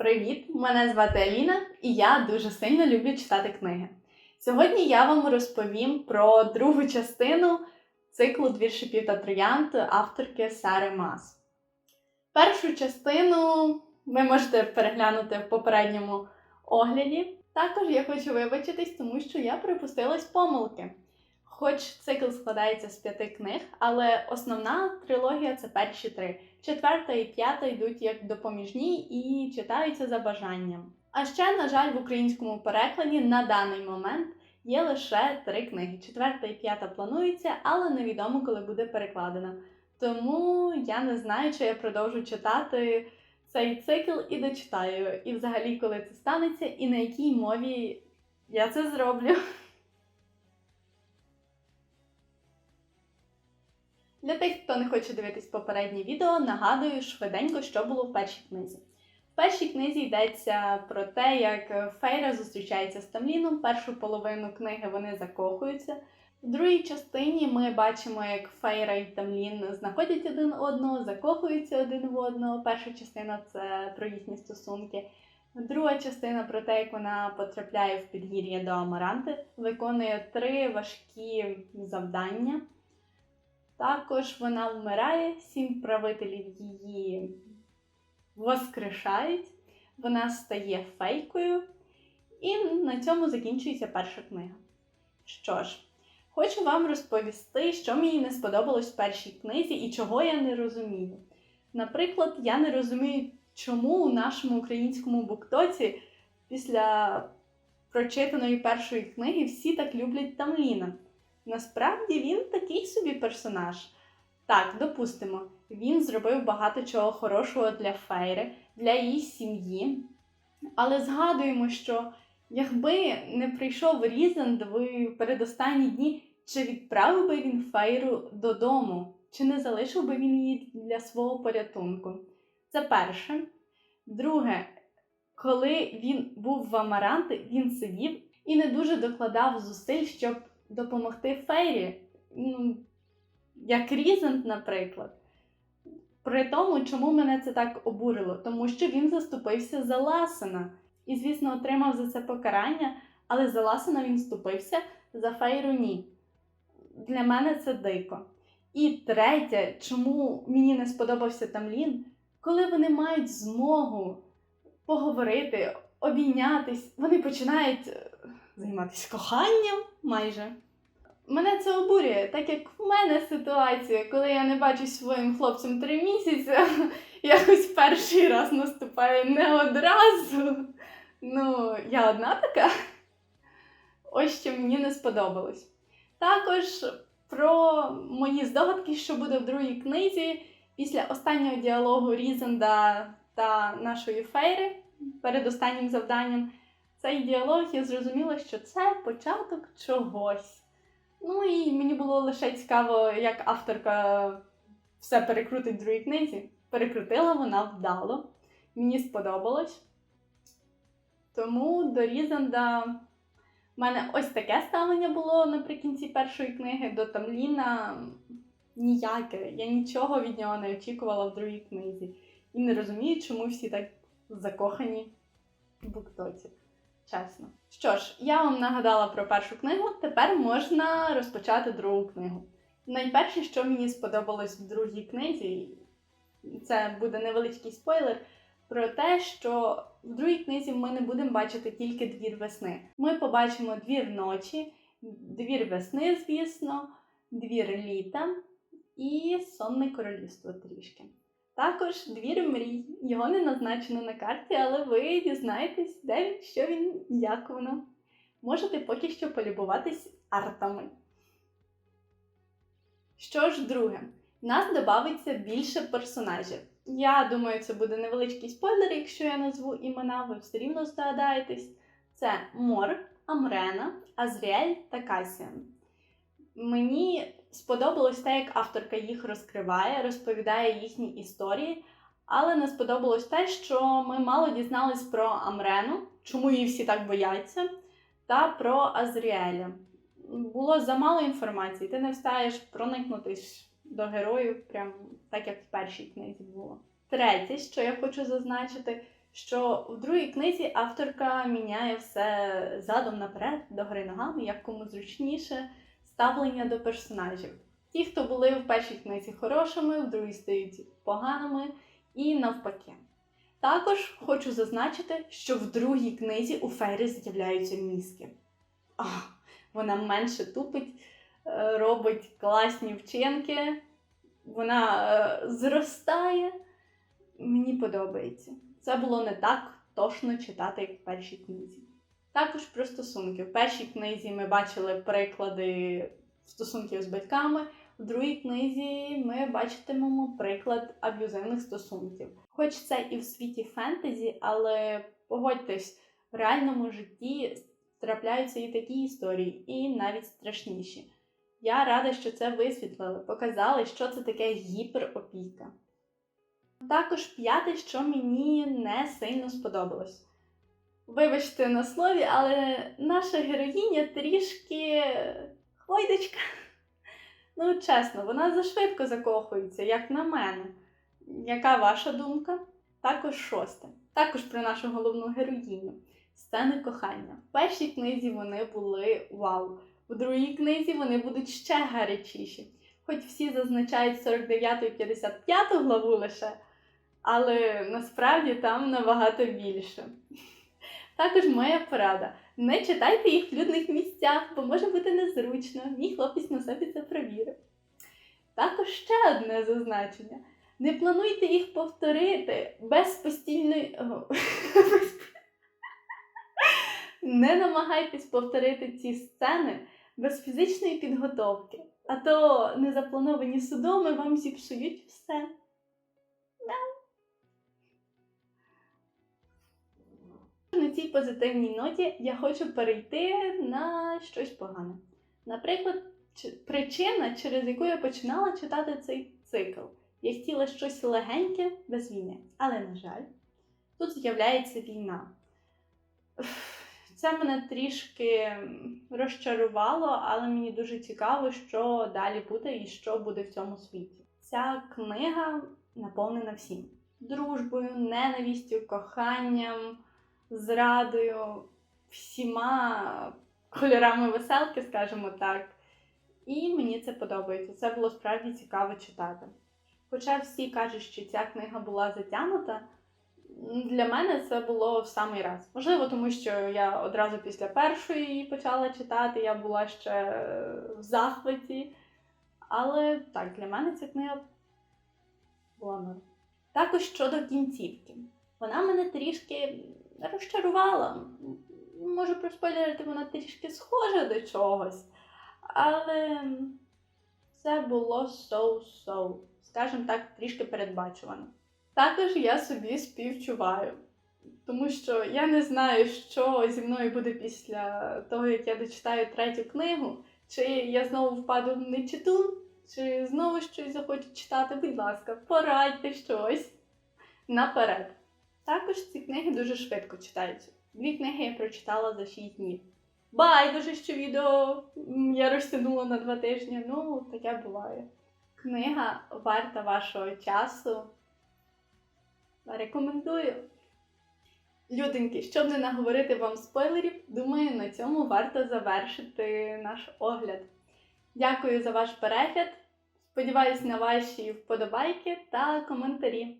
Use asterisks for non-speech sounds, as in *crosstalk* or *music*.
Привіт! Мене звати Аліна, і я дуже сильно люблю читати книги. Сьогодні я вам розповім про другу частину циклу «Двір шипів та троянд авторки Сари Мас. Першу частину ви можете переглянути в попередньому огляді. Також я хочу вибачитись, тому що я припустилась помилки. Хоч цикл складається з п'яти книг, але основна трилогія це перші три. Четверта і п'ята йдуть як допоміжні і читаються за бажанням. А ще, на жаль, в українському перекладі на даний момент є лише три книги. Четверта і п'ята планується, але невідомо, коли буде перекладена. Тому я не знаю, чи я продовжу читати цей цикл і дочитаю. І взагалі, коли це станеться, і на якій мові я це зроблю. Для тих, хто не хоче дивитись попереднє відео, нагадую швиденько, що було в першій книзі. В першій книзі йдеться про те, як Фейра зустрічається з Тамліном. Першу половину книги вони закохуються. В другій частині ми бачимо, як Фейра і Тамлін знаходять один одного, закохуються один в одного. Перша частина це про їхні стосунки. Друга частина про те, як вона потрапляє в підгір'я до Амаранти, виконує три важкі завдання. Також вона вмирає, сім правителів її воскрешають, вона стає фейкою, і на цьому закінчується перша книга. Що ж, хочу вам розповісти, що мені не сподобалось в першій книзі і чого я не розумію. Наприклад, я не розумію, чому у нашому українському буктоці після прочитаної першої книги всі так люблять Тамліна. Насправді він такий собі персонаж. Так, допустимо, він зробив багато чого хорошого для Фейри, для її сім'ї. Але згадуємо, що якби не прийшов Різанд в передостанні дні, чи відправив би він Фейру додому, чи не залишив би він її для свого порятунку? Це перше. Друге, коли він був в Амаранти, він сидів і не дуже докладав зусиль, щоб допомогти Фейрі. Ну, як Різент, наприклад. При тому, чому мене це так обурило? Тому що він заступився за Ласена. І, звісно, отримав за це покарання, але за Ласена він вступився, за Фейру ні. Для мене це дико. І третє, чому мені не сподобався Тамлін, коли вони мають змогу поговорити, обійнятись, вони починають займатися коханням майже. Мене це обурює, так як в мене ситуація, коли я не бачу своїм хлопцем три місяці, *laughs* якось перший раз наступає не одразу. Ну, я одна така. Ось що мені не сподобалось. Також про мої здогадки, що буде в другій книзі, після останнього діалогу Різенда та нашої Фейри перед останнім завданням. Цей діалог я зрозуміла, що це початок чогось. Ну і мені було лише цікаво, як авторка все перекрутить в другій книзі. Перекрутила вона вдало. Мені сподобалось. Тому до Різанда в мене ось таке ставлення було наприкінці першої книги. До Тамліна ніяке. Я нічого від нього не очікувала в другій книзі. І не розумію, чому всі так закохані в буктоці чесно. Що ж, я вам нагадала про першу книгу, тепер можна розпочати другу книгу. Найперше, що мені сподобалось в другій книзі, це буде невеличкий спойлер, про те, що в другій книзі ми не будемо бачити тільки двір весни. Ми побачимо двір ночі, двір весни, звісно, двір літа і сонне королівство трішки. Також двір мрій. Його не назначено на карті, але ви дізнаєтесь, де він, що він, як воно. Можете поки що полюбуватись артами. Що ж, друге, нас додається більше персонажів. Я думаю, це буде невеличкий спойлер, якщо я назву імена, ви все рівно здогадаєтесь. Це Мор, Амрена, Азріель та Касіан. Мені сподобалось те, як авторка їх розкриває, розповідає їхні історії. Але не сподобалось те, що ми мало дізнались про Амрену, чому її всі так бояться, та про Азріеля. Було замало інформації, ти не встаєш проникнутись до героїв, прям так як в першій книзі було. Третє, що я хочу зазначити, що в другій книзі авторка міняє все задом наперед, до гри ногами, як кому зручніше, ставлення до персонажів. Ті, хто були в першій книзі хорошими, в другій стають поганими і навпаки. Також хочу зазначити, що в другій книзі у Фейри з'являються мізки. Ах, вона менше тупить, е, робить класні вчинки, вона е, зростає. Мені подобається. Це було не так тошно читати, як в першій книзі. Також про стосунки. В першій книзі ми бачили приклади стосунків з батьками, в другій книзі ми бачитимемо приклад аб'юзивних стосунків. Хоч це і в світі фентезі, але погодьтесь, в реальному житті трапляються і такі історії, і навіть страшніші. Я рада, що це висвітлили, показали, що це таке гіперопіка. Також п'яте, що мені не сильно сподобалось. Вибачте на слові, але наша героїня трішки хвойдочка. *laughs* Ну, чесно, вона зашвидко закохується, як на мене. Яка ваша думка? Також шосте. Також про нашу головну героїню. Сцени кохання. В першій книзі вони були вау. У другій книзі вони будуть ще гарячіші. Хоч всі зазначають 49 і 55 главу лише, але насправді там набагато більше. Також моя порада: не читайте їх в людних місцях, бо може бути незручно. Мій хлопець на собі це провірив. Також ще одне зазначення: не плануйте їх повторити без постільної. *laughs* Не намагайтесь повторити ці сцени без фізичної підготовки, а то незаплановані судоми вам зіпсують все. Цій позитивній ноті я хочу перейти на щось погане. Наприклад, причина, через яку я починала читати цей цикл. Я хотіла щось легеньке без війни. Але, на жаль, тут з'являється війна. Це мене трішки розчарувало, але мені дуже цікаво, що далі буде і що буде в цьому світі. Ця книга наповнена всім: дружбою, ненавістю, коханням, зрадою, всіма кольорами веселки, скажімо так. І мені це подобається. Це було справді цікаво читати. Хоча всі кажуть, що ця книга була затягнута, для мене це було в самий раз. Можливо, тому що я одразу після першої її почала читати, я була ще е, в захваті. Але так, для мене ця книга була норм. Також щодо кінцівки. Вона мене трішки розчарувала. Можу проспойлерити, вона трішки схожа до чогось. Але це було so-so, скажімо так, трішки передбачувано. Також я собі співчуваю, тому що я не знаю, що зі мною буде після того, як я дочитаю третю книгу, чи я знову впаду в нечитун, чи знову щось захочу читати. Будь ласка, порадьте щось наперед. Також ці книги дуже швидко читаються. Дві книги я прочитала за 6 днів. Байдуже, що відео я розтягнула на два тижні. Ну, таке буває. Книга варта вашого часу. Рекомендую. Люденьки, щоб не наговорити вам спойлерів, думаю, на цьому варто завершити наш огляд. Дякую за ваш перегляд. Сподіваюсь на ваші вподобайки та коментарі.